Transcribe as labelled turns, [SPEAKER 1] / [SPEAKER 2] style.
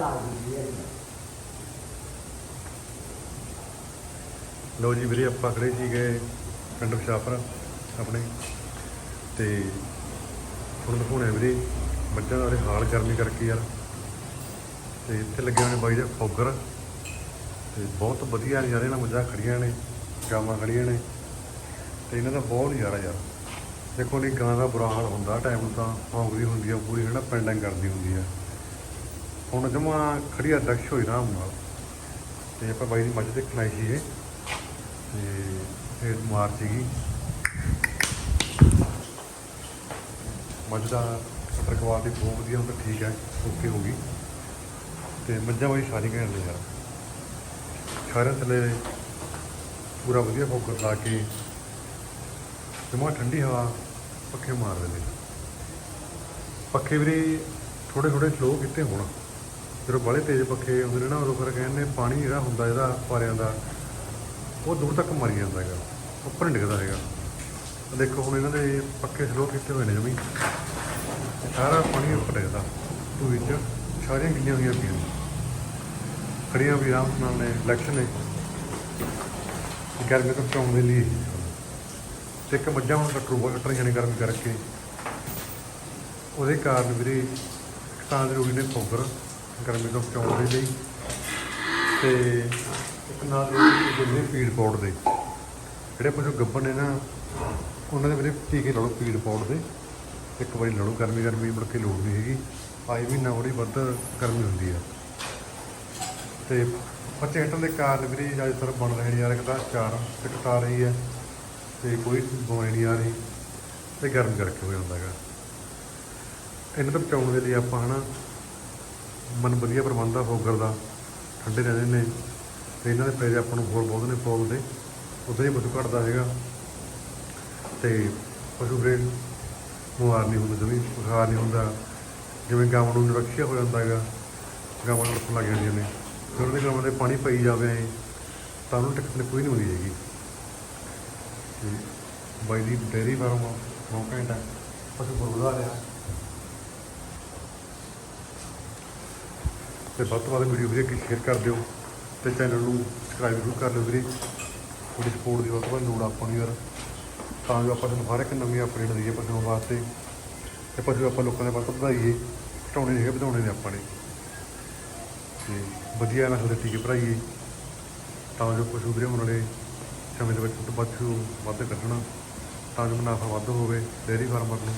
[SPEAKER 1] ਤਾਂ ਹੈ
[SPEAKER 2] ਲੋ ਜੀ ਵੀਰੇ, ਆਪਾਂ ਖੜੇ ਸੀਗੇ ਪਿੰਡ ਪਸ਼ਾਪਰ ਆਪਣੇ। ਤੇ ਹੁਣ ਦਿਖਾਉਣੇ ਵੀਰੇ, ਮੱਝਾਂ ਦਾ ਹਾਲ ਗਰਮੀ ਕਰਕੇ ਯਾਰ। ਤੇ ਇੱਥੇ ਲੱਗੇ ਹੋਏ ਬਾਈ ਦੇ ਫੋਗਰ। ਤੇ ਬਹੁਤ ਵਧੀਆ ਨਜ਼ਾਰੇ ਨਾਲ ਮੱਝਾਂ ਖੜੀਆਂ ਨੇ, ਗਾਵਾਂ ਖੜੀਆਂ ਨੇ। ਤੇ ਇਹਨਾਂ ਦਾ ਬਹੁਤ ਨਜ਼ਾਰਾ ਯਾਰ। ਦੇਖੋ ਨਹੀਂ ਗਾਂ ਦਾ ਬੁਰਾ ਹਾਲ ਹੁੰਦਾ ਟਾਈਮ ਨੂੰ ਤਾਂ ਫੌਗਰੀ ਹੁੰਦੀ ਆ, ਪੂਰੀ ਹੈ ਪੈਂਡਿੰਗ ਕਰਦੀ ਹੁੰਦੀ ਆ। ਹੁਣ ਜਮਾ ਖੜੀਆ ਦਕਸ਼ ਹੋਈ ਆਰਾਮ ਨਾਲ। ਤੇ ਆਪਾਂ ਬਾਈ ਦੀ ਮੱਝ ਦੇਖਣ ਆਏ ਸੀ ਇਹ ਤੇ ਫੇਰ ਮਾਰ ਸੀਗੀ। ਮੱਝ ਦਾ ਕਟਰ ਕੁਆਲਿਟੀ ਬਹੁਤ ਵਧੀਆ, ਹੁਣ ਤਾਂ ਠੀਕ ਹੈ, ਓਕੇ ਹੋ ਗਈ। ਤੇ ਮੱਝਾਂ ਬਾਈ ਸਾਰੀ ਘੈਂਟ ਨੇ ਯਾਰ। ਸਾਰਿਆਂ ਥੱਲੇ ਪੂਰਾ ਵਧੀਆ ਫੋਕਸ ਲਾ ਕੇ ਜਮਾ ਠੰਡੀ ਹਵਾ ਪੱਖੇ ਮਾਰਦੇ ਨੇ। ਪੱਖੇ ਵੀਰੇ ਥੋੜੇ ਥੋੜੇ ਸਲੋ ਕੀਤੇ ਹੋਣ। ਜਦੋਂ ਬਾਲੇ ਤੇਜ਼ ਪੱਖੇ ਹੁੰਦੇ ਨੇ ਨਾ, ਉਦੋਂ ਫਿਰ ਕਹਿੰਦੇ ਪਾਣੀ ਜਿਹੜਾ ਹੁੰਦਾ ਇਹਦਾ ਪਾਰਿਆਂ ਦਾ, ਉਹ ਦੂਰ ਤੱਕ ਮਰੀ ਜਾਂਦਾ ਹੈਗਾ, ਉੱਪਰ ਨਹੀਂ ਡਿੱਗਦਾ ਹੈਗਾ। ਦੇਖੋ ਹੁਣ ਇਹਨਾਂ ਦੇ ਪੱਕੇ ਸਲੋ ਕੀਤੇ ਹੋਏ ਨੇ ਜਮੀ। ਸਾਰਾ ਪਾਣੀ ਉੱਪਰ ਡਿੱਗਦਾ ਤੂੰ ਵਿੱਚ ਸਾਰੀਆਂ ਗਿੱਲੀਆਂ ਹੋਈਆਂ ਪਈਆਂ ਖੜੀਆਂ ਵੀ ਆਰਾਮ ਨਾਲ ਨੇ ਇਲੈਕਸ਼ਨ ਨੇ। ਗਰਮੀ ਤੋਂ ਬਚਾਉਣ ਦੇ ਲਈ। ਤੇ ਇੱਕ ਮੱਝਾਂ ਹੁਣ ਕੱਟਰੂ ਕੱਟਣ ਜਾਣੇ ਗਰਮੀ ਕਰਕੇ। ਉਹਦੇ ਕਾਰਨ ਵੀਰੇ ਇੱਕ ਤਾਂ ਜ਼ਰੂਰੀ ਨੇ ਫੋਗਰ ਗਰਮੀ ਤੋਂ ਬਚਾਉਣ ਦੇ ਲਈ। ਤੇ ਇੱਕ ਨਾਲ ਦੇ ਜਿਹੜੇ ਫੀਡ ਪਾਉਡ ਦੇ। ਜਿਹੜੇ ਪਸ਼ੂ ਗੱਭਣ ਨੇ ਨਾ, ਉਹਨਾਂ ਦੇ ਵੀਰੇ ਟੀਕੇ ਲਾ ਲਓ ਫੀਡ ਪਾਉਡ ਦੇ। ਇੱਕ ਵਾਰੀ ਲੜੋ ਗਰਮੀ ਗਰਮੀ ਮੁੜ ਕੇ ਲੋੜ ਨਹੀਂ ਹੈਗੀ। ਆਈ ਮਹੀਨਾ ਥੋੜੀ ਵੱਧ ਗਰਮੀ ਹੁੰਦੀ ਆ। ਤੇ ਬੱਚੇ ਹਟਣ ਦੇ ਕਾਰਨ ਵੀਰੇ ਜ਼ਿਆਦਾਤਰ ਬਣ ਰਹੇ ਨੇ ਯਾਰ, ਇੱਕ ਚਾਰ ਦਿੱਕਤ ਰਹੀ ਹੈ ਤੇ ਕੋਈ ਬਿਮਾਰੀ ਨਹੀਂ ਆ ਰਹੀ ਤੇ ਗਰਮ ਕਰਕੇ ਹੋ ਜਾਂਦਾ ਹੈਗਾ। ਇਹਨਾਂ ਤੋਂ ਬਚਾਉਣ ਦੇ ਲਈ ਆਪਾਂ ਹਨਾ ਮਨ ਵਧੀਆ ਪ੍ਰਬੰਧ ਆ ਫੋਗਰ ਦਾ ਠੰਡੇ ਰਹਿੰਦੇ ਨੇ। ਤੇ ਇਹਨਾਂ ਦੇ ਪੈਸੇ ਆਪਾਂ ਨੂੰ ਹੋਰ ਬਹੁਤ ਨੇ ਫੋਗ ਦੇ ਉਦੋਂ ਹੀ ਪਸ਼ੂ ਘਟਦਾ ਹੈਗਾ। ਤੇ ਪਸ਼ੂ ਫਿਰ ਬਿਮਾਰ ਨਹੀਂ ਹੁੰਦਾ ਜਮੀ ਬੁਖਾਰ ਨਹੀਂ ਹੁੰਦਾ। ਜਿਵੇਂ ਗਾਵਾਂ ਨੂੰ ਨਿਰਖਿਆ ਹੋ ਜਾਂਦਾ ਹੈਗਾ, ਗਾਵਾਂ ਨੂੰ ਲੱਗ ਜਾਂਦੀਆਂ ਨੇ। ਫਿਰ ਉਹਦੇ ਗਾਵਾਂ ਦੇ ਪਾਣੀ ਪਈ ਜਾਵੇ ਤਾਂ ਉਹਨੂੰ ਟਿਕਟ ਕੋਈ ਨਹੀਂ ਹੁੰਦੀ ਹੈਗੀ। ਤੇ ਬਾਈ ਦੀ ਡੇਰੀ ਫਾਰਮ ਹੈ ਘੰਟਾ ਪਸ਼ੂ ਬੁਰਦਾ ਰਿਹਾ ਤੇ ਵੱਧ ਤੋਂ ਵੱਧ ਵੀਡੀਓ ਵੀਰੇ ਕਿ ਸ਼ੇਅਰ ਕਰ ਦਿਓ ਤੇ ਚੈਨਲ ਨੂੰ ਸਬਸਕ੍ਰਾਈਬ ਜ਼ਰੂਰ ਕਰ ਲਿਓ ਵੀਰੇ। ਤੁਹਾਡੀ ਸਪੋਰਟ ਦੀ ਵੱਧ ਤੋਂ ਵੱਧ ਲੋੜ ਆਪਾਂ ਨੂੰ ਯਾਰ। ਤਾਂ ਜੋ ਆਪਾਂ ਤੁਹਾਨੂੰ ਹਰ ਇੱਕ ਨਵੀਂ ਅਪਡੇਟ ਦਈਏ ਪਸ਼ੂਆਂ ਵਾਸਤੇ। ਤੇ ਪਸ਼ੂ ਆਪਾਂ ਲੋਕਾਂ ਦੇ ਵੱਧ ਵਧਾਈਏ, ਘਟਾਉਣੇ ਨਹੀਂ ਹੈਗੇ, ਵਧਾਉਣੇ ਨੇ ਆਪਾਂ ਨੇ। ਤੇ ਵਧੀਆ ਨਸਲ ਦੇ ਟੀਕੇ ਭਰਾਈਏ ਤਾਂ ਜੋ ਪਸ਼ੂ ਵੀਰੇ ਉਹਨਾਂ ਦੇ ਸਮੇਂ ਦੇ ਵਿੱਚ ਪਸ਼ੂ ਵੱਧ ਕੱਢਣਾ ਤਾਂ ਜੋ ਮੁਨਾਫਾ ਵੱਧ ਹੋਵੇ ਡੇਅਰੀ ਫਾਰਮਰ ਨੂੰ।